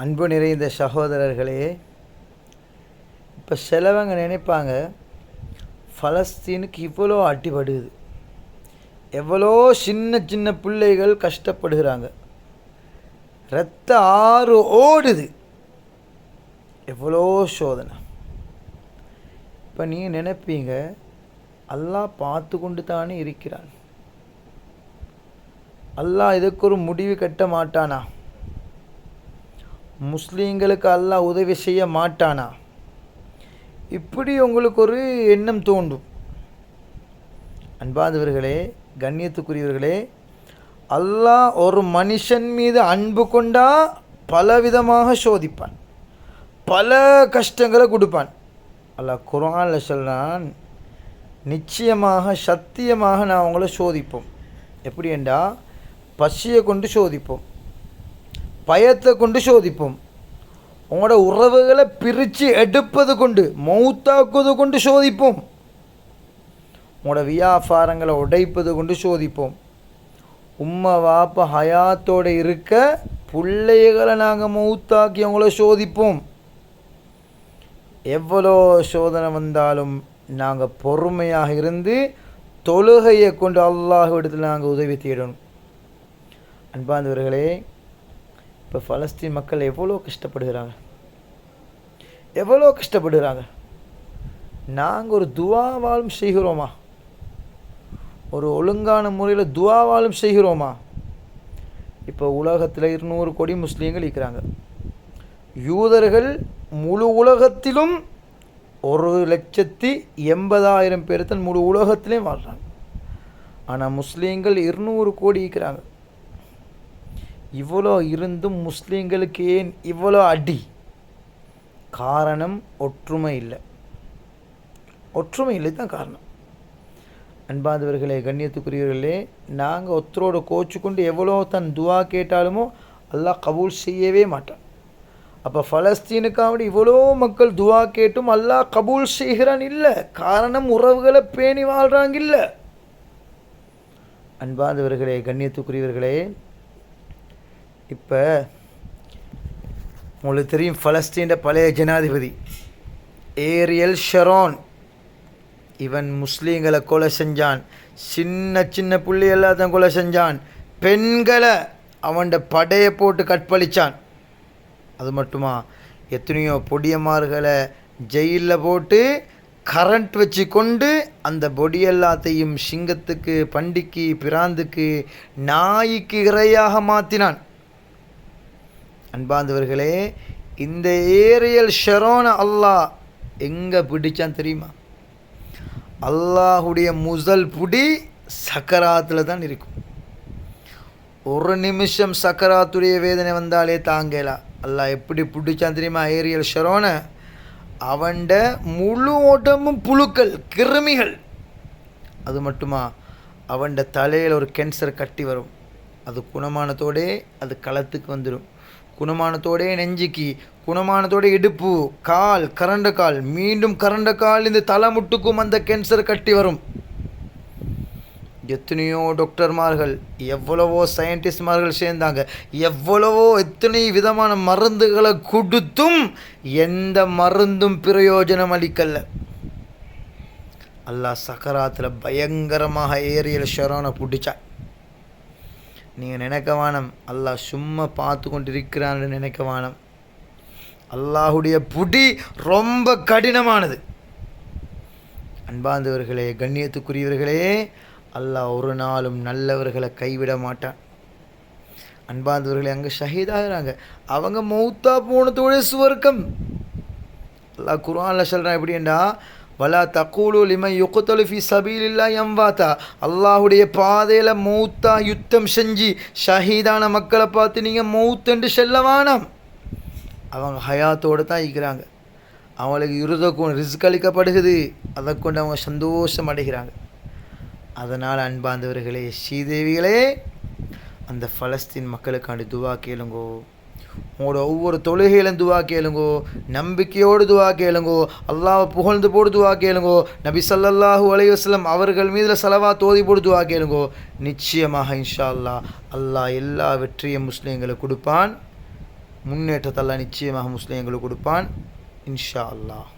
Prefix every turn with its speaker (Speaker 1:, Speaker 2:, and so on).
Speaker 1: அன்பு நிறைந்த சகோதரர்களே இப்போ சிலவங்க நினைப்பாங்க ஃபலஸ்தீனுக்கு இவ்வளோ அடிபடுது. எவ்வளோ சின்ன சின்ன பிள்ளைகள் கஷ்டப்படுகிறாங்க. ரத்த ஆறு ஓடுது. எவ்வளோ சோதனை. இப்போ நீங்கள் நினைப்பீங்க அல்லாஹ் பார்த்து கொண்டு தானே இருக்கிறான். அல்லாஹ் இதுக்கு ஒரு முடிவு கட்ட மாட்டானா? முஸ்லீம்களுக்கு அல்லாஹ் உதவி செய்ய மாட்டானா? இப்படி உங்களுக்கு ஒரு எண்ணம் தோன்றும். அன்பாதவர்களே கண்ணியத்துக்குரியவர்களே அல்லாஹ் ஒரு மனுஷன் மீது அன்பு கொண்டா பலவிதமாக சோதிப்பான். பல கஷ்டங்களை கொடுப்பான். அல்லாஹ் குரானில் சொல்கிறான் நிச்சயமாக சத்தியமாக நான் உங்களை சோதிப்போம். எப்படி என்றால் பசியை கொண்டு சோதிப்போம். பயத்தை கொண்டு சோதிப்போம். உங்களோட உறவுகளை பிரித்து எடுப்பது கொண்டு மௌத்தாக்குவது கொண்டு சோதிப்போம். உங்களோட வியாபாரங்களை உடைப்பது கொண்டு சோதிப்போம். உம்மை வாப்ப ஹயாத்தோடு இருக்க பிள்ளைகளை நாங்கள் மௌத்தாக்கி அவங்கள சோதிப்போம். எவ்வளோ சோதனை வந்தாலும் நாங்கள் பொறுமையாக இருந்து தொழுகையை கொண்டு அல்லாஹ் அல்லாஹ்விடத்தில் நாங்கள் உதவி தேடணும். அன்பாந்தவர்களே இப்போ பலஸ்தீன் மக்கள் எவ்வளோ கஷ்டப்படுகிறாங்க? எவ்வளோ கஷ்டப்படுகிறாங்க? நாங்கள் ஒரு துவாவாலும் செய்கிறோமா? ஒரு ஒழுங்கான முறையில் துவாவாலும் செய்கிறோமா? இப்போ உலகத்தில் இருநூறு கோடி முஸ்லீம்கள் இருக்கிறாங்க. யூதர்கள் முழு உலகத்திலும் ஒரு லட்சத்தி எண்பதாயிரம் பேர் தான் முழு உலகத்திலையும் வாழ்கிறாங்க ஆனால் முஸ்லீம்கள் இருநூறு கோடி இருக்கிறாங்க. இவ்வளோ இருந்தும் முஸ்லீம்களுக்கு ஏன் இவ்வளோ அடி? காரணம் ஒற்றுமை இல்லை. ஒற்றுமை இல்லை தான் காரணம். அன்பாதவர்களே கண்ணியத்துக்குரியவர்களே நாங்கள் ஒருத்தரோட கோச்சு கொண்டு எவ்வளோ தன் துவா கேட்டாலுமோ அல்லாஹ் கபூல் செய்யவே மாட்டான். அப்போ ஃபலஸ்தீனுக்காக இவ்வளோ மக்கள் துவா கேட்டும் அல்லாஹ் கபூல் செய்கிறான் இல்லை. காரணம் உறவுகளை பேணி வாழ்கிறாங்க இல்லை. அன்பாதவர்களே கண்ணியத்துக்குரியவர்களே இப்போ உங்களுக்கு தெரியும் ஃபலஸ்தீன பழைய ஜனாதிபதி. Ariel Sharon. இவன் முஸ்லீம்களை கொலை செஞ்சான். சின்ன சின்ன புள்ளி எல்லாத்தையும் கொலை செஞ்சான். பெண்களை அவன்ட படையை போட்டு கற்பழிச்சான். அது மட்டுமா? எத்தனையோ பொடியமார்களை ஜெயிலில் போட்டு கரண்ட் வச்சு கொண்டு அந்த பொடி எல்லாத்தையும் சிங்கத்துக்கு பண்டிக்கு பிராந்துக்கு நாய்க்கு இரையாக மாற்றினான் அன்பாந்தவர்களே இந்த ஏரியல் ஷெரோன அல்லாஹ் எங்கே பிடிச்சான் தெரியுமா? அல்லாஹுடைய முதல் புடி சக்கராத்தில் தான் இருக்கும். ஒரு நிமிஷம் சக்கராத்துடைய வேதனை வந்தாலே தாங்கலா. அல்லாஹ் எப்படி பிடிச்சான் தெரியுமா? ஏரியல் ஷெரோன அவன்ட முழு ஓட்டமும் புழுக்கள் கிருமிகள். அது மட்டுமா? அவன்ட தலையில் ஒரு கேன்சர் கட்டி வரும். அது குணமானத்தோடே அது களத்துக்கு வந்துடும் குணமானத்தோடே நெஞ்சுக்கு குணமானத்தோட இடுப்பு கால் கரண்ட கால் மீண்டும் கரண்ட கால் இந்த தலைமுட்டுக்கும் அந்த கேன்சர் கட்டி வரும். எத்தனையோ டாக்டர்மார்கள் எவ்வளவோ சயின்டிஸ்ட்மார்கள் சேர்ந்தாங்க எவ்வளவோ எத்தனை விதமான மருந்துகளை கொடுத்தும் எந்த மருந்தும் பிரயோஜனம் அளிக்கல. அல்லாஹ் சக்கராத்தில் பயங்கரமாக ஏரியல் ஷரோனை பிடிச்சா நீங்கள் நினைக்க வானம். அல்லாஹ் சும்மா பார்த்து கொண்டு இருக்கிறான்னு நினைக்க வேணாம் அல்லாஹுடைய புடி ரொம்ப கடினமானது. அன்பாந்தவர்களே கண்ணியத்துக்குரியவர்களே அல்லாஹ் ஒரு நாளும் நல்லவர்களை கைவிட மாட்டான். அன்பாந்தவர்களே அங்கே ஷஹீதாகிறாங்க அவங்க மௌத்தா போனதோட சுவர்க்கம். அல்லாஹ் குர்ஆன்ல சொல்கிறான் எப்படின்னா வலா தக்கூலு லிமை யுக்குத்தலுஃபி சபீலில்லா எம்வாத்தா அல்லாஹுடைய பாதையில் மௌத்தா யுத்தம் செஞ்சு ஷஹீதான மக்களை பார்த்து நீங்கள் மௌத்துண்டு செல்ல வேணாம். அவங்க ஹயாத்தோடு தான் இருக்கிறாங்க. அவங்களுக்கு இருதக்கும் ரிஸ்க் அளிக்கப்படுகிறது. அதை கொண்டு அவங்க சந்தோஷம் அடைகிறாங்க. அதனால் அன்பாந்தவர்களே ஸ்ரீதேவிகளே அந்த ஃபலஸ்தீன் மக்களுக்காண்டி துவா கேளுங்கோ. உங்களோட ஒவ்வொரு தொழுகையிலும் துவா கேளுங்கோ நம்பிக்கையோடு துவா கேளுங்கோ அல்லாவை புகழ்ந்து போடு துவா கேளுங்கோ நபி ஸல்லல்லாஹு அலைவாஸ்லம் அவர்கள் மீதில் செலவாக தோதி போடு துவா கேளுங்கோ. நிச்சயமாக இன்ஷா அல்லாஹ் அல்லாஹ் எல்லா வெற்றியும் முஸ்லீம்களுக்கு கொடுப்பான். முன்னேற்றத்தெல்லாம் நிச்சயமாக முஸ்லீம்களுக்கு கொடுப்பான். இன்ஷா அல்லாஹ்